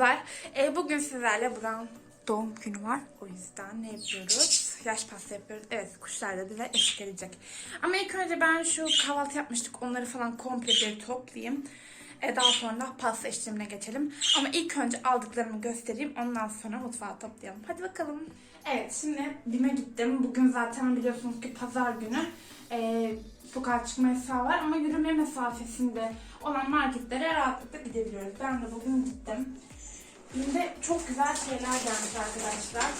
kızlar. E, bugün sizlerle Burak'ın doğum günü var. O yüzden ne yapıyoruz? Yaş pasta yapıyoruz. Evet kuşlar da bize eşlik edecek. Ama ilk önce ben şu kahvaltı yapmıştık. Onları falan komple bir toplayayım. E, daha sonra pasta işlemine geçelim. Ama ilk önce aldıklarımı göstereyim. Ondan sonra mutfağı toplayalım. Hadi bakalım. Evet şimdi BİM'e gittim. Bugün zaten biliyorsunuz ki pazar günü. E, sokağa çıkma yasağı var ama yürüme mesafesinde olan marketlere rahatlıkla gidebiliyoruz. Ben de bugün gittim. BİM'de çok güzel şeyler gelmiş arkadaşlar.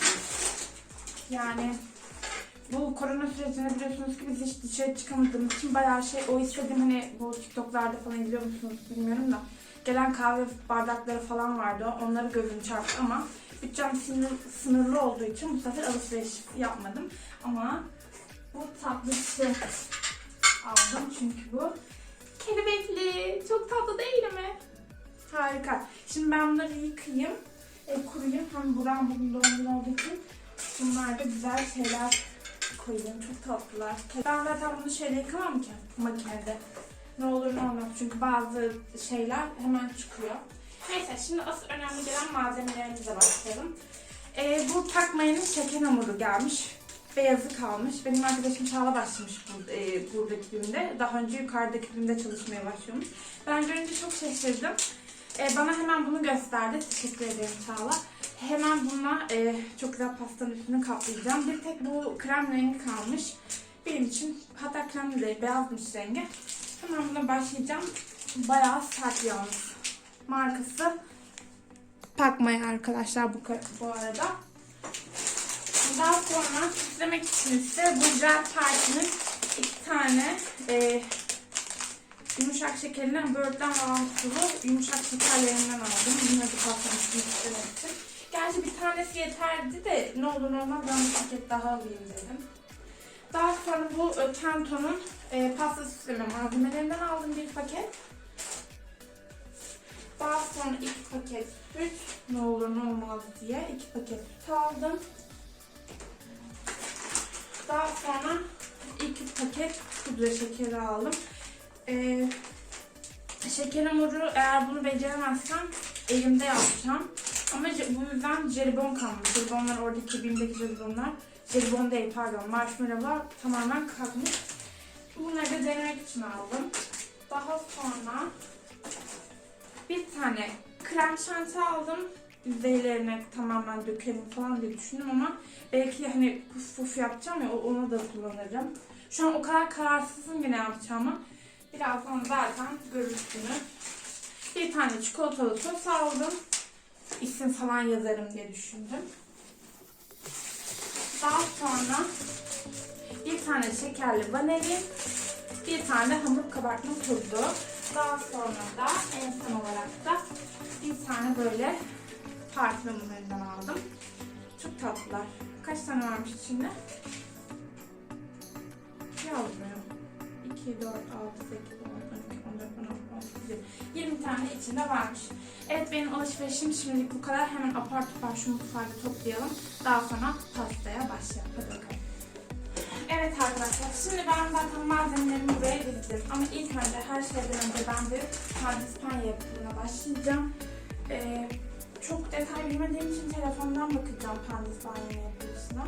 Yani bu korona sürecinde biliyorsunuz ki biz hiç dışarı çıkamadığımız için bayağı şey o istediğim hani bu TikTok'larda falan izliyor musunuz bilmiyorum da gelen kahve bardakları falan vardı. Onları gözüm çarptı ama bütçem sınır, sınırlı olduğu için bu sefer alışveriş yapmadım. Ama bu tatlısı aldım çünkü bu kelebekli. Çok tatlı değil mi? Harika. Şimdi ben bunları yıkayayım. E, kuruyayım. Hem buram bugün doğum günü olduğu için bunlar da güzel şeyler koyayım. Çok tatlılar. Ben zaten bunu şeyde yıkamam ki makinede. Ne olur ne olmaz. Çünkü bazı şeyler hemen çıkıyor. Neyse şimdi asıl önemli gelen malzemelerimize başlayalım. E, bu takmayanın şeker hamuru gelmiş. Beyazı kalmış. Benim arkadaşım Çağla başlamış bu, e, buradaki birimde. Daha önce yukarıdaki birimde çalışmaya başlamış. Ben görünce çok şaşırdım. E, bana hemen bunu gösterdi. Teşekkür ederim Çağla. Hemen bununla e, çok güzel pastanın üstünü kaplayacağım. Bir tek bu krem rengi kalmış. Benim için hatta krem de beyazmış rengi. Hemen buna başlayacağım. Bayağı sert yalnız. Markası Pakmaya arkadaşlar bu, bu arada. Daha sonra süslemek için ise bu Gel Party'nin iki tane e, yumuşak şekerinden böğürtlen bağlantılı yumuşak şekerlerinden aldım. Bunları patlamıştım süslemek için. Gerçi bir tanesi yeterdi de ne olur ne olmaz ben bir paket daha alayım dedim. Daha sonra bu Kento'nun e, pasta süsleme malzemelerinden aldım bir paket. Daha sonra iki paket süt, ne olur ne olmaz diye iki paket süt aldım. Daha sonra iki paket pudra şekeri aldım. Ee, şeker hamuru eğer bunu beceremezsem elimde yapacağım. Ama bu yüzden jelibon kalmış. Jelibonlar oradaki bimdeki jelibonlar. Jelibon değil pardon marshmallowlar tamamen kalkmış. Bunları da denemek için aldım. Daha sonra bir tane krem şanti aldım. Yüzeylerine tamamen dökelim falan diye düşündüm ama belki hani puf puf yapacağım ya o- onu da kullanırım. Şu an o kadar kararsızım ki ne yapacağımı. Birazdan zaten görürsünüz. Bir tane çikolatalı sos aldım. İsim falan yazarım diye düşündüm. Daha sonra bir tane şekerli vanilin, bir tane hamur kabartma tozu. Daha sonra da en son olarak da bir tane böyle parti mumlarından aldım. Çok tatlılar. Kaç tane varmış içinde? Yazmıyor. 2, 4, 6, 8, 10, 12, 14, 16, 18, 20 tane içinde varmış. Evet benim alışverişim şimdilik bu kadar. Hemen apar topar şu mutfağı toplayalım. Daha sonra pastaya başlayalım. Hadi. Evet arkadaşlar şimdi ben zaten malzemelerimi buraya dizdim. Ama ilk önce her şeyden önce ben bir pandispanya yapımına başlayacağım. Ee, çok detay bilmediğim için telefondan bakacağım pandispanya yapılışına.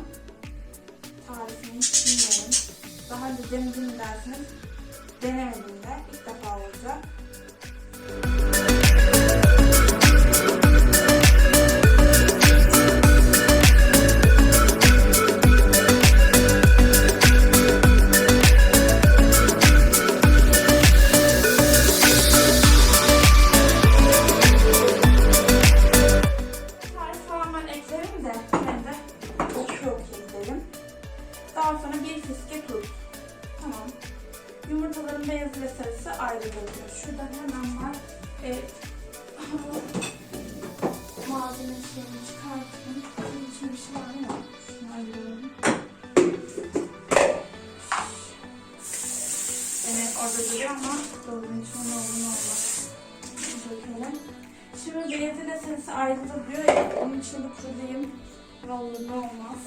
Tarifini bilmiyorum. Daha önce denedim derseniz denemedim de ilk defa olacak. Daha sonra bir fiske tuz. Tamam. Yumurtaların beyazı ve sarısı ayrılıyor. Şuradan hemen var. E, hamur malzemelerini çıkarttım. Bunun için bir şey var mı? Şunu ayırıyorum. Evet orada duruyor ama dolabın içinde olduğunu olmaz. Dökelim. Şimdi beyazı ve sarısı ayrıldı diyor ya. Onun için de kurulayım. Ne olmaz.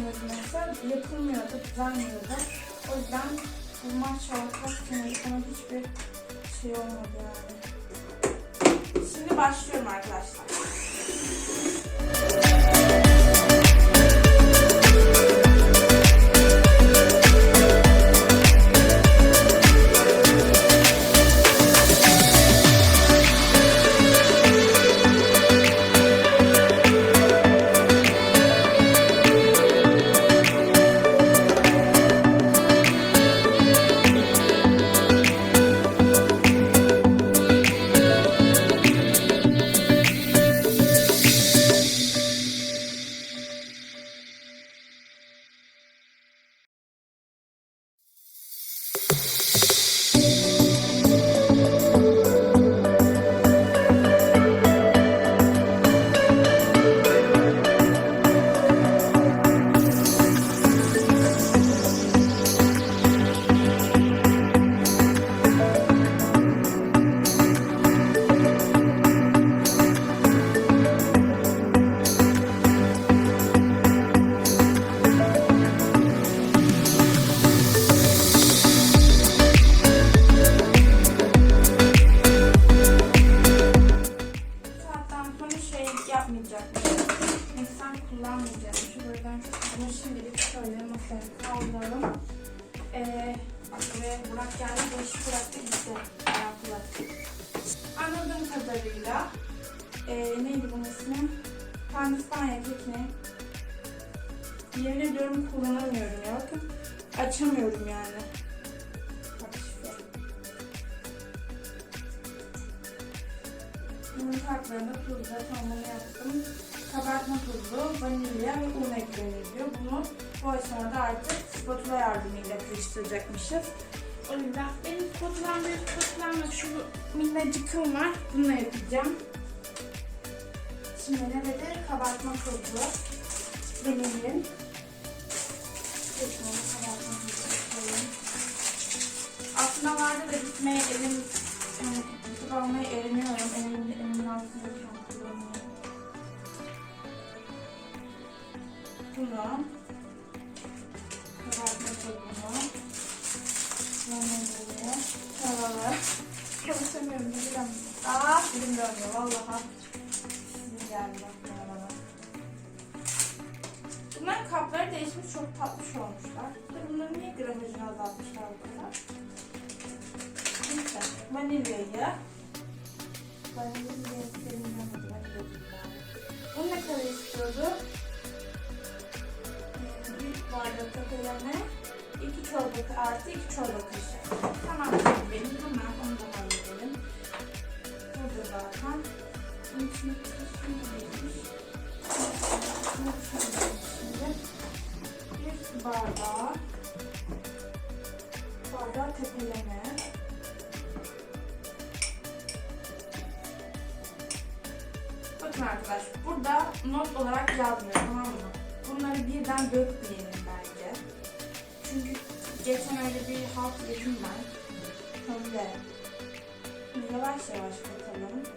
Mekanizması yapılmıyordu, düzenmiyordu. O yüzden bu kaç senedir ama hiçbir şey olmadı yani. Şimdi başlıyorum arkadaşlar. Kadarıyla ee, neydi bunun ismi? Pandispanya tekniği. Yemin ediyorum kullanamıyorum ya. Bakın açamıyorum yani. Bak işte. Yumurta haklarında tuz ve tamamını yaptım. Kabartma tozu, vanilya ve un eklenir diyor. Bunu bu aşamada artık spatula yardımıyla karıştıracakmışız. O yüzden benim bir spatulamla şu minnacıkım var. Bununla yapacağım. Şimdi nerededir? Kabartma tozu, vanilin. Geçmeli kabartma tozu koyayım. Aslında vardı da gitmeye elim yani tutup almaya eriniyorum. Elimin, elimin altında şu kullanıyorum. Bunu çok tatlış olmuşlar. Bunların niye gramajını azaltmışlar bu kadar? Neyse, vanilyayı vanilyayı sevmiyorum Bunu ne kadar istiyordu? Ee, Bir bardak kafeleme, iki çorba artı iki çorba kaşığı. Tamam benim hemen onu da halledelim. Burada zaten. Bunun içine kaşığım bardağı bardağı tepeleme. Bakın arkadaş, burada not olarak yazmıyor tamam mı? Bunları birden dökmeyelim bence. Çünkü geçen öyle bir halt yedim ben. Öyle. Şimdi Yavaş yavaş katalım.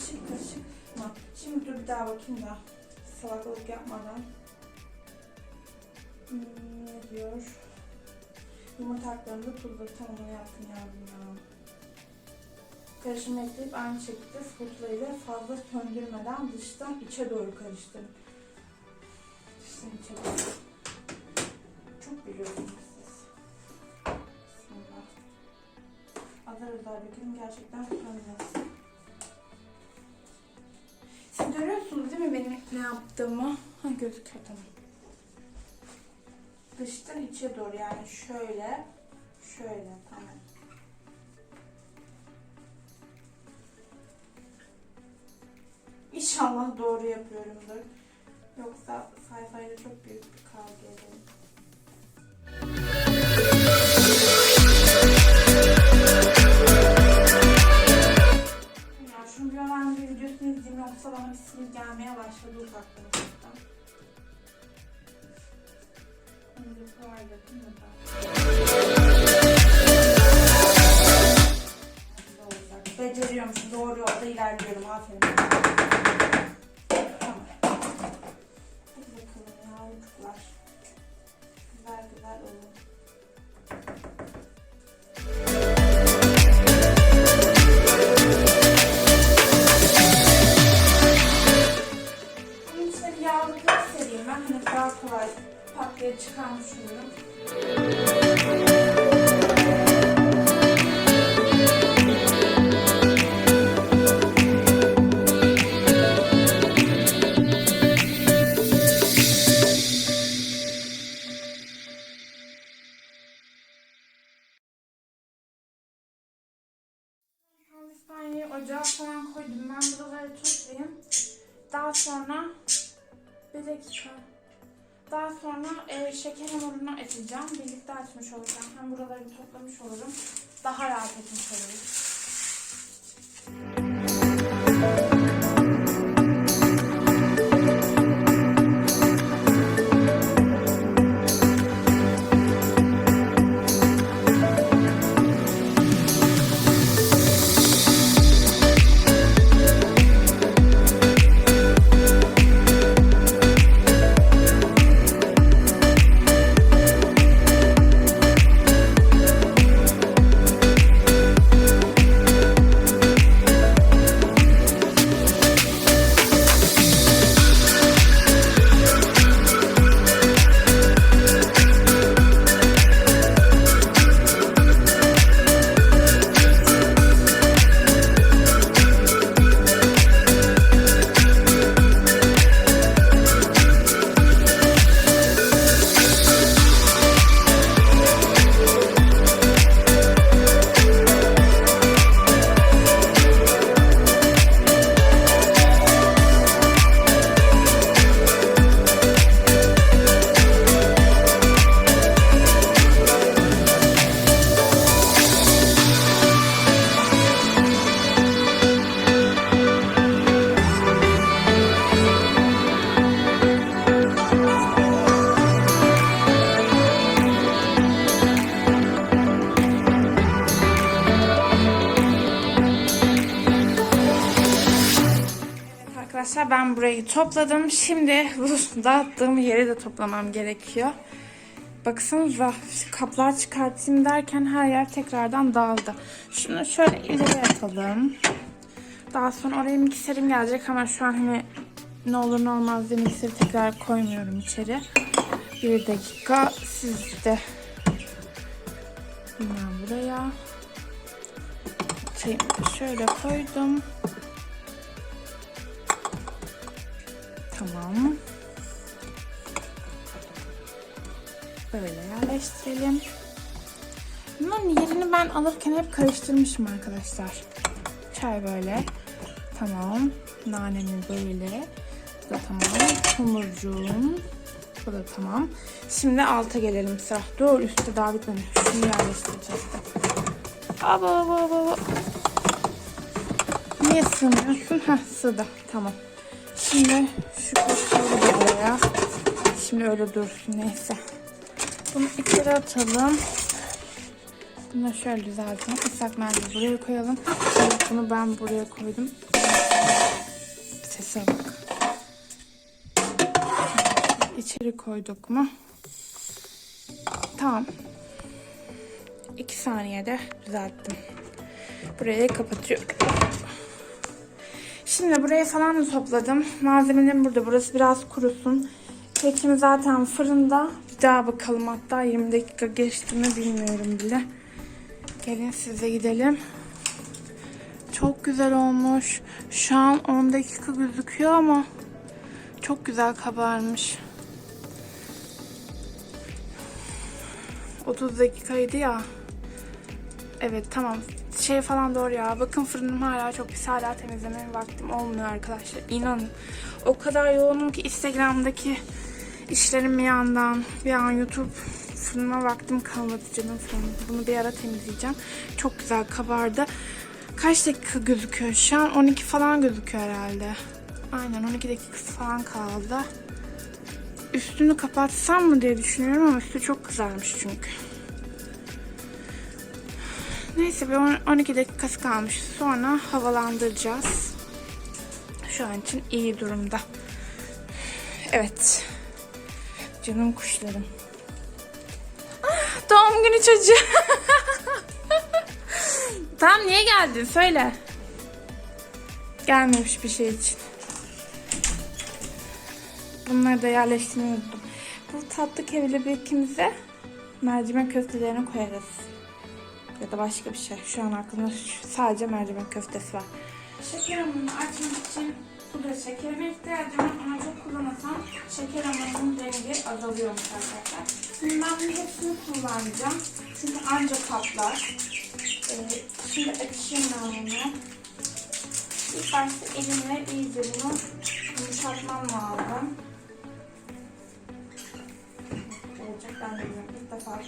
Kaşık kaşık mı? Şimdi dur bir daha bakayım da salatalık yapmadan. Hmm, ne diyor? Yumurta haklarını da tuzla tamam onu yaptım yavrum ya. Karışımı ekleyip aynı şekilde spatula fazla söndürmeden dıştan içe doğru karıştırın. Dıştan içe doğru. Çok biliyorsunuz siz. Bismillah. Azar azar dökelim gerçekten sönmez. Siz görüyorsunuz değil mi benim ne yaptığımı? Ha gözüküyor tamam. Dıştan içe doğru yani şöyle, şöyle tamam. İnşallah doğru yapıyorumdur. Yoksa sayfayla çok büyük bir kavga ederim. Başladı ufaktan ufaktan. Öncesi vardı değil mi falan koydum. Ben buraları toplayayım. Daha sonra bir dakika. Daha sonra e, şeker hamurunu açacağım. Birlikte açmış olacağım. Hem buraları toplamış olurum. Daha rahat etmiş olurum. Arkadaşlar ben burayı topladım. Şimdi bu dağıttığım yeri de toplamam gerekiyor. Baksanıza kaplar çıkartayım derken her yer tekrardan dağıldı. Şunu şöyle ileri atalım. Daha sonra oraya mikserim gelecek ama şu an hani ne olur ne olmaz diye mikseri tekrar koymuyorum içeri. Bir dakika sizde. Hemen buraya. Şöyle koydum. Tamam. Böyle yerleştirelim. Bunların yerini ben alırken hep karıştırmışım arkadaşlar. Çay böyle. Tamam. Nanemi böyle. Bu da tamam. Hamurcuğum. Bu da tamam. Şimdi alta gelelim sıra. Dur üstte daha bitmedi. Şunu yerleştireceğiz aba aba aba. Niye sığmıyorsun? Heh sığdı. Tamam. Şimdi şu kaşığı da buraya. Şimdi öyle dursun neyse. Bunu içeri atalım. Bunu da şöyle düzeltelim. Islak mendil buraya koyalım. Evet, bunu ben buraya koydum. Sese bak. İçeri koyduk mu? Tamam. 2 saniyede düzelttim. Burayı kapatıyorum. Şimdi buraya falan da topladım. Malzemelerim burada. Burası biraz kurusun. Kekim zaten fırında. Bir daha bakalım hatta 20 dakika geçti mi bilmiyorum bile. Gelin size gidelim. Çok güzel olmuş. Şu an 10 dakika gözüküyor ama çok güzel kabarmış. 30 dakikaydı ya. Evet tamam. Şey falan doğru ya. Bakın fırınım hala çok pis. Hala temizlemeye vaktim olmuyor arkadaşlar. İnanın. O kadar yoğunum ki Instagram'daki işlerim bir yandan. Bir an YouTube fırınıma vaktim kalmadı canım fırınım. Bunu bir ara temizleyeceğim. Çok güzel kabardı. Kaç dakika gözüküyor şu an? 12 falan gözüküyor herhalde. Aynen 12 dakikası falan kaldı. Üstünü kapatsam mı diye düşünüyorum ama üstü çok kızarmış çünkü. Neyse bir on- 12 dakikası kalmış. Sonra havalandıracağız. Şu an için iyi durumda. Evet. Canım kuşlarım. Ah, Doğum günü çocuğu. Tam niye geldin? Söyle. Gelmemiş bir şey için. Bunları da yerleştirmeyi unuttum. Bu tatlı kevili birikimize mercimek köftelerini koyarız. Ya da başka bir şey. Şu an aklımda sadece mercimek köftesi var. Şeker hamurunu açmak için pudra şekerime ihtiyacım var ama çok kullanırsam şeker hamurunun rengi azalıyormuş arkadaşlar. Şimdi ben bunun hepsini kullanacağım. Çünkü anca patlar. Ee, şimdi açayım ben bunu. İlk başta elimle iyice bunu yumuşatmam lazım. Olacak ben de. İlk defa.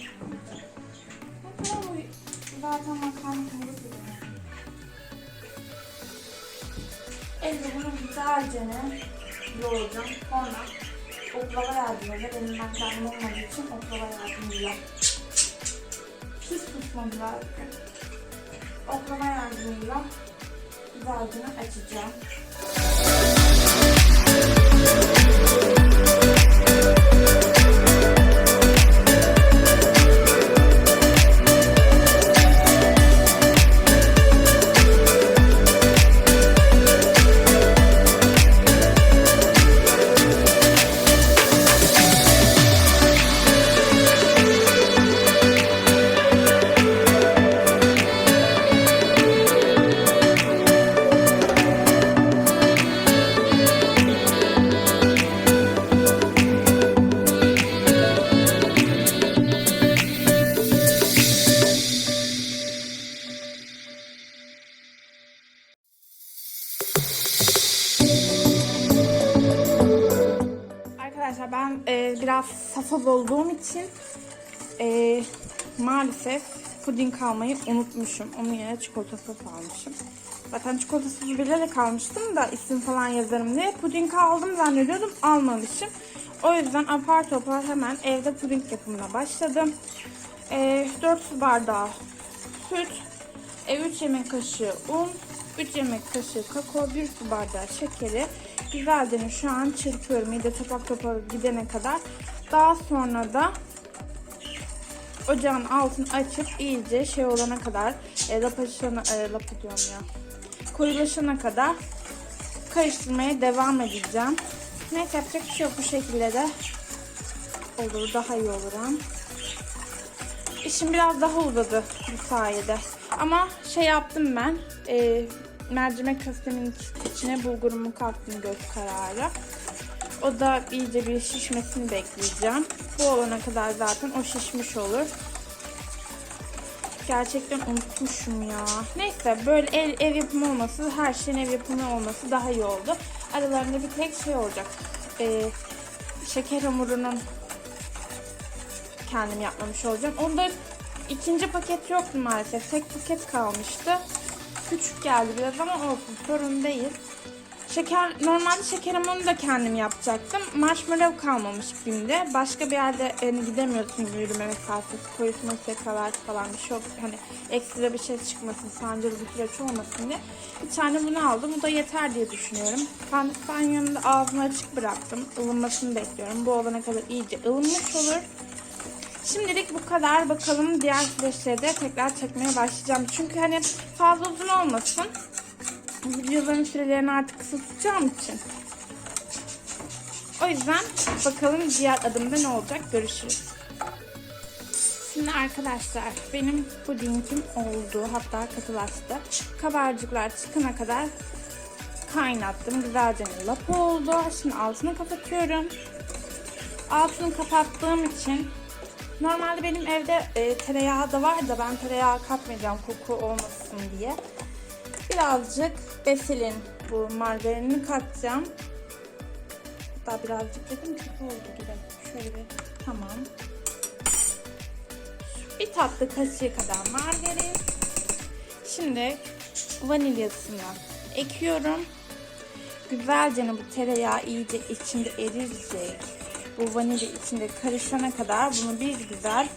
Zaten makarna gibi. Elde bunu güzelce yoğuracağım. Sonra oklava yardımıyla benim makarnam olmadığı için oklava yardımıyla pis tutmadı belki. Oklava yardımıyla güzelce açacağım. Biraz safaz olduğum için e, maalesef puding almayı unutmuşum. Onun yerine çikolata sos almışım. Zaten çikolatasız bilerek almıştım da isim falan yazarım diye. Puding aldım zannediyordum almamışım. O yüzden apar topar hemen evde puding yapımına başladım. E, 4 su bardağı süt, e, 3 yemek kaşığı un, 3 yemek kaşığı kakao, 1 su bardağı şekeri. Güzelce şu an çırpıyorum iyice topak topak gidene kadar. Daha sonra da ocağın altını açıp iyice şey olana kadar e, lapaşana, e, lapa diyorum ya. Koyulaşana kadar karıştırmaya devam edeceğim. Neyse yapacak bir şey yok bu şekilde de olur daha iyi olur. İşim biraz daha uzadı bu sayede. Ama şey yaptım ben. E, mercimek köftemin iç- içine bulgurumu kattım göz kararı. O da iyice bir şişmesini bekleyeceğim. Bu olana kadar zaten o şişmiş olur. Gerçekten unutmuşum ya. Neyse böyle ev, ev yapımı olması, her şeyin ev yapımı olması daha iyi oldu. Aralarında bir tek şey olacak. E, şeker hamurunun kendim yapmamış olacağım. Onda ikinci paket yoktu maalesef. Tek paket kalmıştı. Küçük geldi biraz ama olsun sorun değil. Şeker, normalde şeker hamurunu da kendim yapacaktım. Marshmallow kalmamış BİM'de. Başka bir yerde hani gidemiyorsun yürüme mesafesi, koyusunu tekrar falan bir şey yok. Hani ekstra bir şey çıkmasın, sancılı bir süreç olmasın diye. Bir tane bunu aldım. Bu da yeter diye düşünüyorum. Pandispanya'nın da ağzını açık bıraktım. Ilınmasını bekliyorum. Bu olana kadar iyice ılınmış olur. Şimdilik bu kadar. Bakalım diğer süreçleri de tekrar çekmeye başlayacağım. Çünkü hani fazla uzun olmasın. Videoların sürelerini artık kısa tutacağım için. O yüzden bakalım diğer adımda ne olacak görüşürüz. Şimdi arkadaşlar benim pudingim oldu. Hatta katılaştı. Kabarcıklar çıkana kadar kaynattım. Güzelce lap oldu. Şimdi altını kapatıyorum. Altını kapattığım için normalde benim evde e, tereyağı da var da ben tereyağı katmayacağım koku olmasın diye. Birazcık Besil'in bu margarinini katacağım. Hatta birazcık dedim kötü oldu gibi. Şöyle bir tamam. Bir tatlı kaşığı kadar margarin. Şimdi vanilyasını ekiyorum. Güzelce bu tereyağı iyice içinde eriyecek. Bu vanilya içinde karışana kadar bunu bir güzel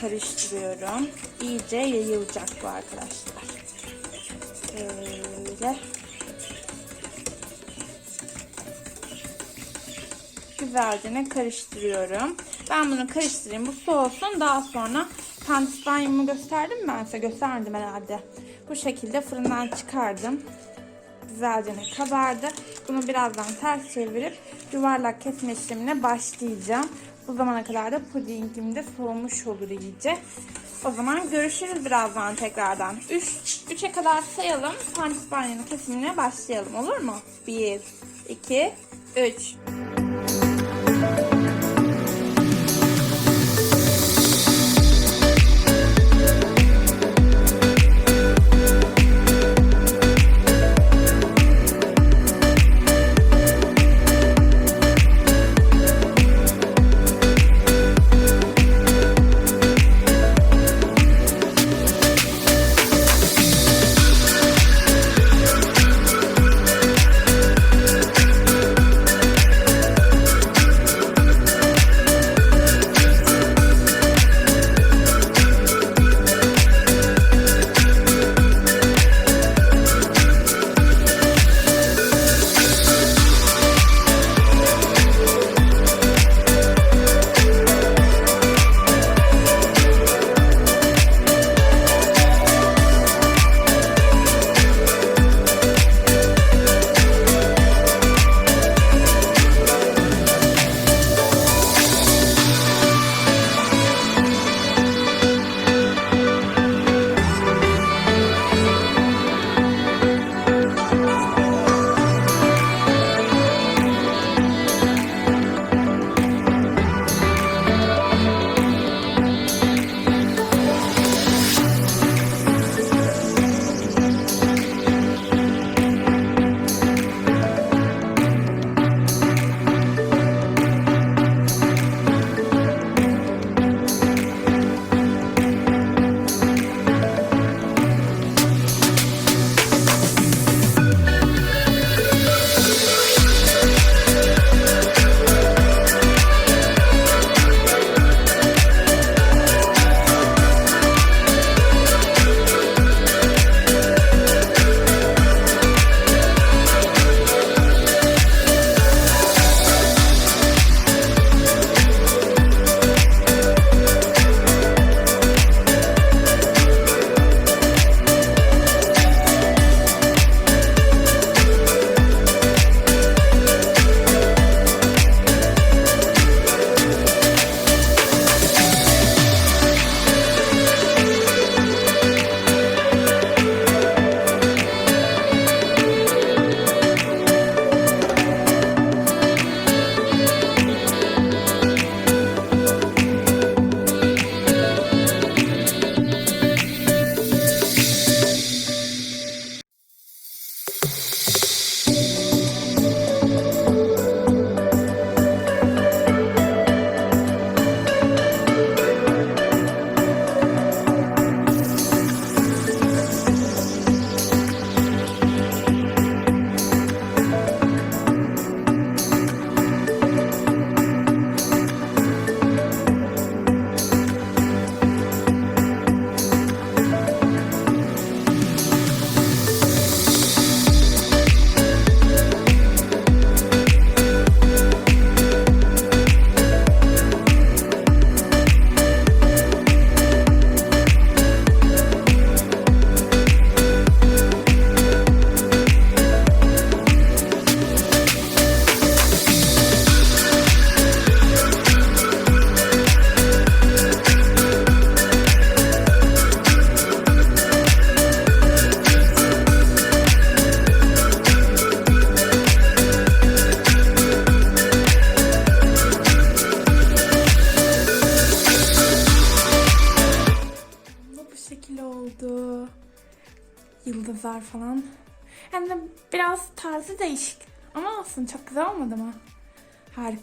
karıştırıyorum. İyice yayılacak bu arkadaşlar. Böyle. Güzelce karıştırıyorum. Ben bunu karıştırayım. Bu soğusun. Daha sonra pandispanyamı gösterdim ben size? Gösterdim herhalde. Bu şekilde fırından çıkardım. Güzelce kabardı. Bunu birazdan ters çevirip yuvarlak kesme işlemine başlayacağım. Bu zamana kadar da pudingim de soğumuş olur iyice. O zaman görüşürüz birazdan tekrardan. 3 3'e kadar sayalım. Pantispanyanın kesimine başlayalım olur mu? 1 2 3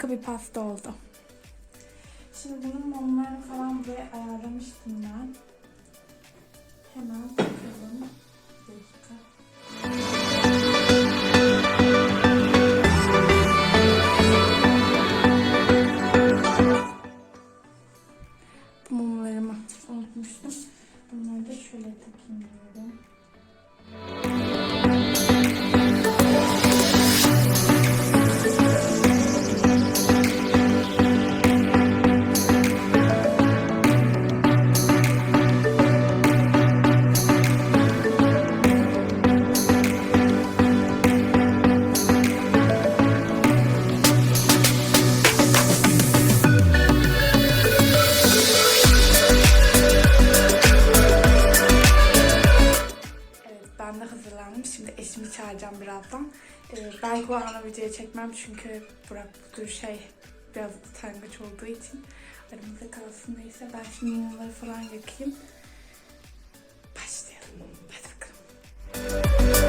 Harika bir pasta oldu. Şimdi bunun mumlarını falan buraya ayarlamıştım ben. Hemen bakalım. Bir dakika. Mumlarımı unutmuştum. Bunları da şöyle takayım diyorum. Çekmem çünkü Burak bu tür şey biraz utangaç olduğu için aramızda kalsın neyse. Ben şimdi mumları falan yakayım. Başlayalım. Hadi bakalım.